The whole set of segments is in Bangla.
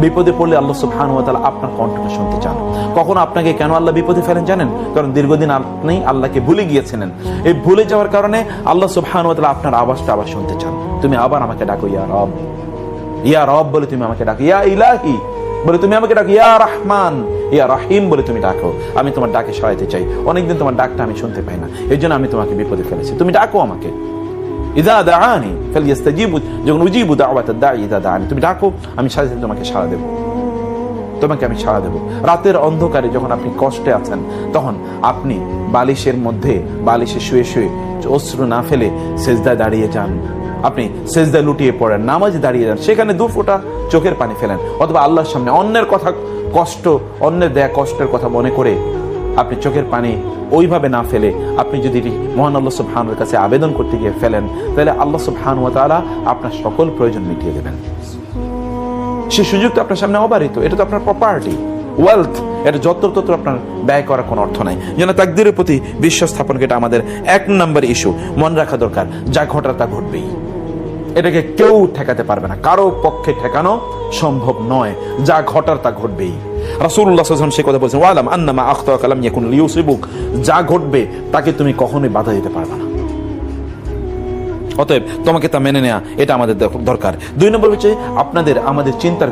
বিপদে পড়লে আল্লাহ সুবহান ওয়া আপনার কণ্ঠটা শুনতে চান। কখনো আপনাকে কেন আল্লাহ বিপদে ফেলেন জানেন? কারণ দীর্ঘদিন আপনি আল্লাহকে ভুলে গিয়েছিলেন। এই ভুলে যাওয়ার কারণে আল্লাহ সুবহান ওয়া আপনার আওয়াজটা আবার শুনতে চান। তুমি আবার আমাকে ডাকো, ইয়া রব। ইয়া রব বলে তুমি আমাকে ডাকো। ইয়া ইলাহি বলে তুমি আমাকে ডাকো। ইয়া রহমান। ইয়া রাহিম বলে তুমি ডাকো। আমি তোমার ডাকে সহায়তে চাই। অনেকদিন তোমার ডাকটা আমি শুনতে পাই না। এই জন্য আমি তোমাকে বিপদে ফেলেছি। তুমি ডাকো আমাকে। ইদা দাআনি ফালইস্তাজিবু যখন উজিবু দাওয়াত দাঈ ইদা দাআনি তুমি ডাকো, আমি সাথে তোমাকে সাড়া দেব। তোমাকে আমি সাড়া দেব। রাতের অন্ধকারে যখন আপনি কষ্টে আছেন, তখন আপনি বালিশের মধ্যে বালিশে শুয়ে শুয়ে অশ্রু না ফেলে সেজদায় দাঁড়িয়ে যান। আপনি সেজদায় লুটিয়ে পড়েন, নামাজে দাঁড়িয়ে যান, সেখানে দু ফোঁটা চোখের পানি ফেলেন। অথবা আল্লাহর সামনে অন্যের কথা কষ্ট, অন্যের দেয়া কষ্টের কথা মনে করে আপনি চোখের পানি ওইভাবে না ফেলে আপনি যদি মহান আল্লাহ সুবহানের কাছে আবেদন করতে গিয়ে ফেলেন, তাহলে আল্লাহ সুবহান তাআলা আপনার সকল প্রয়োজন মিটিয়ে দেবেন। সে সুযোগটা আপনার সামনে অবারিত, এটা তো আপনার প্রপার্টি ওয়েলথ এটা যত তত আপনার ব্যয় করার কোনো অর্থ নাই। যেন তাকদিরের প্রতি বিশ্বাস স্থাপনকে এটা আমাদের এক নম্বর ইস্যু মনে রাখা দরকার, যা ঘটার তা ঘটবেই। এটাকে কেউ ঠেকাতে পারবে না, কারও পক্ষে ঠেকানো সম্ভব নয়, যা ঘটার তা ঘটবেই। আলাইহি সে কথা বলছেন, ওয়ালাম আন্নামা আখতাকালাম ইয়াকুন ইউসিবুক যা ঘটবে, তাকে তুমি কখনোই বাধা দিতে পারবে না। অতএব তোমাকে তা মেনে নেওয়া এটা আমাদের দরকার। দুই নম্বর হচ্ছে, আপনাদের, আমাদের চিন্তার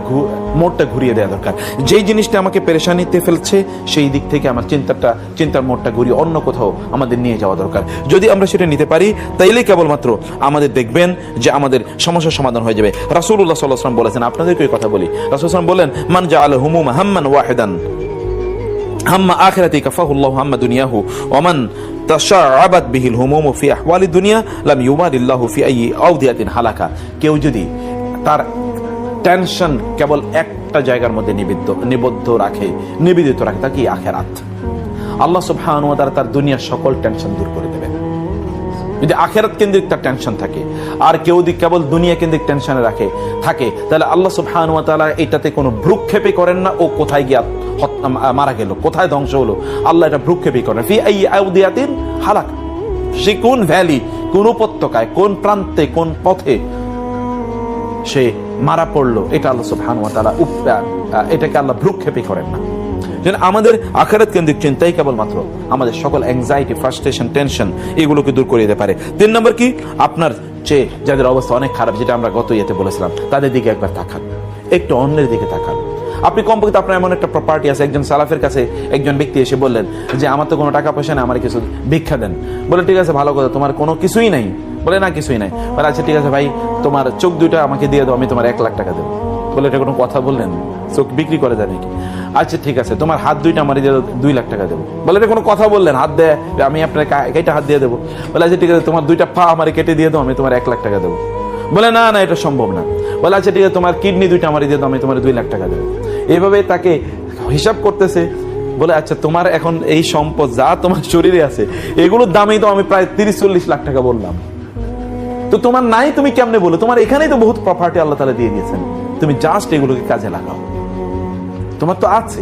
মোড়টা ঘুরিয়ে দেওয়া দরকার। যেই জিনিসটা আমাকে পেরেশানিতে ফেলছে, সেই দিক থেকে আমার চিন্তাটা, চিন্তার মোড়টা ঘুরিয়ে অন্য কোথাও আমাদের নিয়ে যাওয়া দরকার। যদি আমরা সেটা নিতে পারি তাইলে কেবলমাত্র আমাদের দেখবেন যে আমাদের সমস্যার সমাধান হয়ে যাবে। আলাইহি ওয়াসাল্লাম বলেছেন, আপনাদেরকে কথা বলি। রাসূল বলেন, মান যা জাআল হুমুমা হাম্মান ওয়াহিদান। হাম্মা আখেরাতি কাফাহুল্লাহ হাম্মা দুনিয়াহু ওমান তাশাআবাত বিহিল হুমুমু ফি আহওয়ালি দুনিয়া, লাম ইউমারিল্লাহু ফি আই আউদিয়াতিন হালাকা। কেউ যদি তার টেনশন কেবল একটা জায়গার মধ্যে নিবিদ্ধ, নিবদ্ধ রাখে, নিবেদিত রাখে, তা কি আখেরাত? আল্লাহ সুবহানাহু ওয়া তাআলা তার দুনিয়ার সকল টেনশন দূর করে দেবেন যদি আখেরাত কেন্দ্রিক তার টেনশন থাকে, আর কেউ যদি কেবল দুনিয়া কেন্দ্রিক টেনশনে রাখে, থাকে, তাহলে আল্লাহ সুবহান ওয়া তাআলা এটাতে কোনো ভ্রুক্ষেপই করেন না, ও কোথায় গিয়া মারা গেল, কোথায় ধ্বংস হলো, আল্লাহ এটা ভ্রুক্ষেপে করেন ফি আই আউদিয়াতিন হালাক, সে কোন ভ্যালি কোন উপত্যকায়, কোন প্রান্তে, কোন পথে সে মারা পড়ল, এটা আল্লাহ সুবহান ওয়া তাআলা উপ- এটাকে আল্লাহ ভ্রুক্ষেপে করেন না। যেন আমাদের আখারাত কেন্দ্রিক চিন্তাই কেবলমাত্র আমাদের সকল অ্যাংজাইটি ফ্রাস্ট্রেশন টেনশন এগুলোকে দূর করে দিতে পারে। তিন নম্বর কি? আপনার চেয়ে যাদের অবস্থা অনেক খারাপ, যেটা আমরা গত ইয়েতে বলেছিলাম, তাদের দিকে একবার তাকান। একটু অন্যের দিকে তাকান। আপনি কমপক্ষে আপনার এমন একটা প্রপার্টি আছে, একজন সালাফের কাছে একজন ব্যক্তি এসে বললেন যে, আমার তো কোনো টাকা পয়সা নেই, আমার কিছু ভিক্ষা দেন। বলে, ঠিক আছে, ভালো কথা, তোমার কোনো কিছুই নাই। বলে, না, কিছুই নাই। বলে আচ্ছা ঠিক আছে ভাই, তোমার চোখ দুইটা আমাকে দিয়ে দাও, আমি তোমার এক লাখ টাকা দেবো। বলে এটা কোনো কথা বললেন? চোখ বিক্রি করে দেয় নাকি? আচ্ছা ঠিক আছে, তোমার হাত দুইটা আমার দিয়ে দুই লাখ টাকা দেবো। বলে এটা কোনো কথা বললেন? হাত দেয় আমি আপনার কেটে হাত দিয়ে দেবো। বলে আচ্ছা ঠিক আছে, তোমার দুইটা পা আমার কেটে দিয়ে দাও, আমি তোমার এক লাখ টাকা দেবো। বলে, না না, এটা সম্ভব না। বলে আচ্ছা ঠিক আছে, তোমার কিডনি দুইটা আমার দিয়ে দাও, আমি তোমার দুই লাখ টাকা দেবো। এইভাবে তাকে হিসাব করতেছে। বলে আচ্ছা তোমার এখন এই সম্পদ যা তোমার শরীরে আছে, এগুলোর দামেই তো আমি প্রায় তিরিশ চল্লিশ লাখ টাকা বললাম। তো তোমার নাই, তুমি কেমনে বলো? তোমার এখানেই তো বহুত প্রপার্টি আল্লাহ তালা দিয়ে দিয়েছেন। তুমি জাস্ট এগুলোকে কাজে লাগাও। তোমার তো আছে।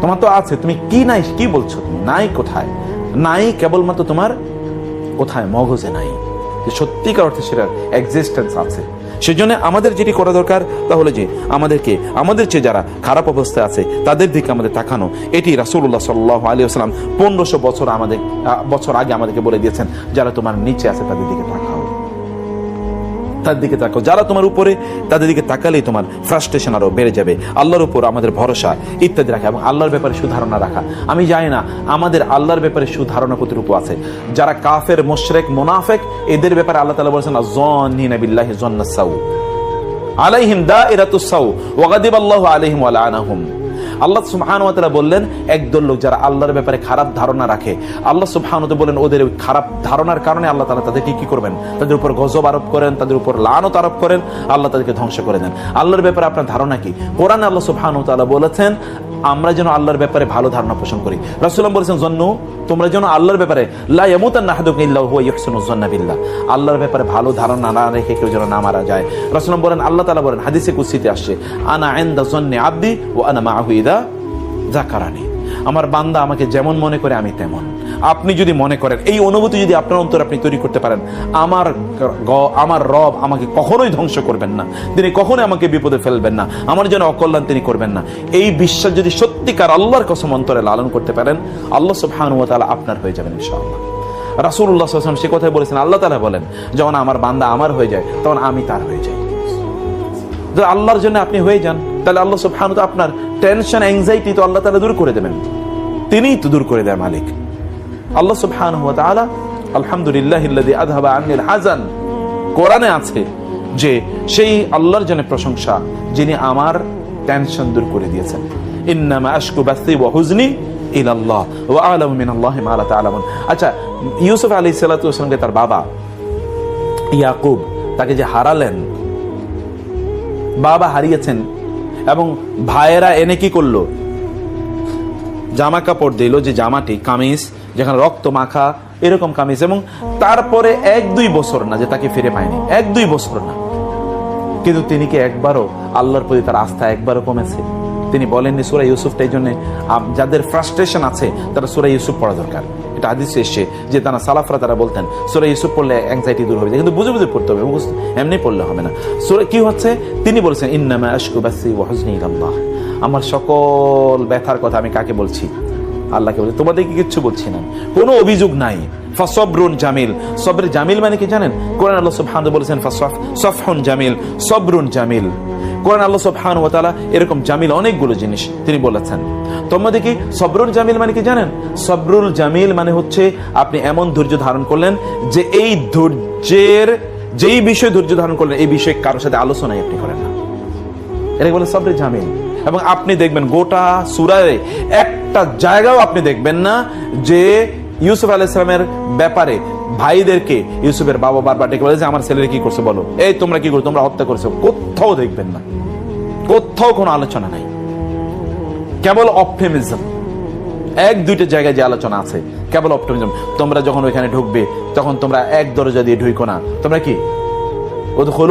তোমার তো আছে। তুমি কি নাই, কি বলছো? নাই কোথায়? নাই কেবলমাত্র তোমার কোথায়? মগজে নাই। যে সত্যিকার অর্থে সেটার এক্সিস্টেন্স আছে। সেজন্য আমাদের যেটি করা দরকার তাহলে যে আমাদেরকে, আমাদের চেয়ে যারা খারাপ অবস্থায় আছে, তাদের দিকে আমাদের তাকানো। এটি রাসূলুল্লাহ সাল্লাহ আলী আসসালাম পনেরোশো বছর আমাদের বছর আগে আমাদেরকে বলে দিয়েছেন। যারা তোমার নিচে আছে, তাদের দিকে তাকাও। তার দিকে তাকাও। যারা তোমার উপরে, তাদের দিকে তাকালেই তোমার ফ্রাস্ট্রেশন আরও বেড়ে যাবে। আল্লাহর উপর আমাদের ভরসা ইত্যাদি রাখা এবং আল্লাহর ব্যাপারে সুধারণা রাখা। আমি জানি না, আমাদের আল্লাহর ব্যাপারে সুধারণা কতটুকু আছে। যারা কাফের, মোশরেক, মোনাফেক, এদের ব্যাপারে আল্লাহ তালা বলেছেন জনিনা বিল্লাহি জন্নাসাউ আলাইহিম দাইরাতুস সাউ, ওয়া গাদিবাল্লাহু আলাইহিম ওয়া লাআনাহুম আল্লাহ তাআলা বললেন, একদল লোক যারা আল্লাহর ব্যাপারে খারাপ ধারণা রাখে, আল্লাহ তাআলা বলেন, ওদের ওই খারাপ ধারণার কারণে আল্লাহ তাআলা তাদেরকে কি করবেন? তাদের উপর গজব আরোপ করেন, তাদের উপর লানত আরোপ করেন, আল্লাহ তাদেরকে ধ্বংস করে দেন। আল্লাহর ব্যাপারে আপনার ধারণা কি? কোরআনে আল্লাহ তাআলা বলেছেন, আমরা যেন আল্লাহর ব্যাপারে ভালো ধারণা পোষণ করি। রাসূলুল্লাহ বলেছেন জন্য তোমরা যেন আল্লাহর ব্যাপারে আল্লাহর ব্যাপারে ভালো ধারণা না রেখে কেউ যেন না মারা যায়। রাসূলুল্লাহ বলেন, আল্লাহ তালা বলেন, হাদিসে কুদসিতে আসছে, আনা ইনদা যন্নি আব্দি ওয়া আনা মাআহু ইদা জাকারানি আমার বান্দা আমাকে যেমন মনে করে, আমি তেমন। আপনি যদি মনে করেন, এই অনুভূতি যদি আপনার অন্তর আপনি তৈরি করতে পারেন, আমার আমার রব আমাকে কখনোই ধ্বংস করবেন না। তিনি কখনোই আমাকে বিপদে ফেলবেন না। আমার জন্য অকল্যাণ তিনি করবেন না। এই বিশ্বাস যদি সত্যিকার আল্লাহর কসম অন্তরে লালন করতে পারেন, আল্লাহ সুবহানাহু ওয়া তাআলা আপনার হয়ে যাবেন ইনশাআল্লাহ। সাল্লাল্লাহু সে কথাই বলেছেন, আল্লাহ তালা বলেন, যখন আমার বান্দা আমার হয়ে যায়, তখন আমি তার হয়ে যাই। যদি আল্লাহর জন্য আপনি হয়ে যান, তাহলে আল্লাহ তাআলা আপনার টেনশন অ্যাংজাইটি তো আল্লাহ তাআলা দূর করে দেবেন। তিনিই তো দূর করে দেয় মালিক। আল্লাহ সুবহানাহু ওয়া তাআলা কোরআনে আছে যে সেই আল্লাহর জন্য প্রশংসা যিনি আমার টেনশন দূর করে দিয়েছেন। ইন্নামা আশকু বাসি ওয়া হুজনি ইলাল্লাহ ওয়া আ'লামু মিনাল্লাহি মা লা আচ্ছা ইউসুফ আলাইহিস সালাতু তার বাবা ইয়াকুব তাকে যে হারালেন বাবা হারিয়েছেন এবং ভাইয়েরা এনে কি করল? জামা কাপড় দিল যে জামাটি, কামিজ, যেখানে রক্ত মাখা, এরকম কামিজ এবং তারপরে এক দুই বছর না যে তাকে ফিরে পায়নি, এক দুই বছর না। কিন্তু তিনি কি একবারও আল্লাহর প্রতি তার আস্থা একবারও কমেছে? তিনি বলেননি, সুরা ইউসুফটা এই জন্য যাদের ফ্রাস্ট্রেশন আছে, তারা সুরা ইউসুফ পড়া দরকার। এটা হাদিস এসছে যে তারা সালাফরা তারা বলতেন, সুরা ইউসুফ পড়লে অ্যাংজাইটি দূর হবে। কিন্তু বুঝে বুঝে পড়তে হবে এমনি পড়লে হবে না। সুরা কি হচ্ছে? তিনি বলেছেন, ইন্নামা আশকু বাসি ওয়া হুজনি ইলাল্লাহ। আমার সকল ব্যথার কথা আমি কাকে বলছি? আল্লাহকে বলছি। তোমাদেরকে কিচ্ছু বলছি না। কোনো অভিযোগ নাই। ফাসবরুন জামিল। সবরে জামিল মানে কি জানেন? কোরআন আল্লাহ সুবহানাহু বলেছেন, ফাসফ সফহুন জামিল। সবরুন জামিল। কোরআন আল্লাহ সুবহানাহু ওয়া তাআলা এরকম জামিল অনেকগুলো জিনিস তিনি বলেছেন। তোমাদের কি সবরুল জামিল মানে কি জানেন? সবরুল জামিল মানে হচ্ছে আপনি এমন ধৈর্য ধারণ করলেন যে এই ধৈর্যের, যেই বিষয় ধৈর্য ধারণ করলেন, এই বিষয়ে কারোর সাথে আলোচনাই আপনি করেন না। এটাকে বলে সবরে জামিল। এবং আপনি দেখবেন গোটা সুরায় একটা জায়গাও আপনি দেখবেন না যে ইউসুফ আলাইসালামের ব্যাপারে ভাইদেরকে ইউসুফের বাবা বারবার ডেকে বলে যে, আমার ছেলের কি করছে বলো? এই, তোমরা কি করছ? তোমরা হত্যা করছ? কোথাও দেখবেন না। কোথাও কোনো আলোচনা নাই। কেবল অপটিমিজম। এক, দুইটা জায়গায় যে আলোচনা আছে, কেবল অপটিমিজম। তোমরা যখন ওইখানে ঢুকবে, তখন তোমরা এক দরজা দিয়ে ঢুইকো না। তোমরা কি?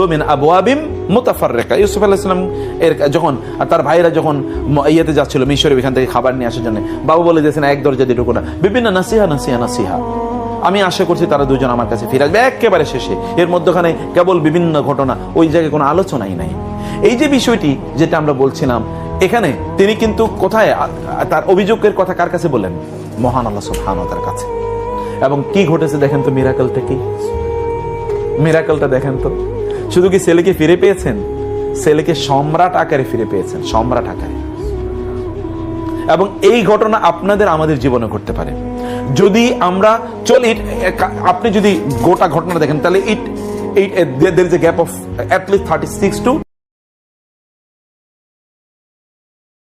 মিন আবওয়াবিম মুতাফাররিকা। ইউসুফ আলাইহিস সালাম এর যখন, তার ভাইরা যখন ইয়েতে যাচ্ছিল মিশরে, ওইখান থেকে খাবার নিয়ে আসার জন্য, বাবা বলে এক দরজা দিয়ে ঢুকো না। বিভিন্ন নাসিহা নাসিহা নাসিহা। আমি আশা করছি তারা দুজন আমার কাছে ফিরে আসবে। একেবারে শেষে। এর মধ্যখানে কেবল বিভিন্ন ঘটনা, ওই জায়গায় কোনো আলোচনাই নাই। এই যে বিষয়টি যেটা আমরা বলছিলাম, এখানে তিনি কিন্তু কোথায় তার অভিযোগের কথা কার কাছে বললেন? মহান আল্লাহ সুবহানাহু তার কাছে। এবং কি ঘটেছে দেখেন তো মিরাকলটা কি? মিরাকলটা দেখেন তো। শুধু কি ছেলেকে ফিরে পেয়েছেন? ছেলেকে সম্রাট আকারে ফিরে পেয়েছেন, সম্রাট আকারে। এবং এই ঘটনা আপনাদের আমাদের জীবনে ঘটতে পারে। যদি আমরা চলি আপনি যদি গোটা ঘটনা দেখেন, তাহলে it it there is a gap of at least thirty six to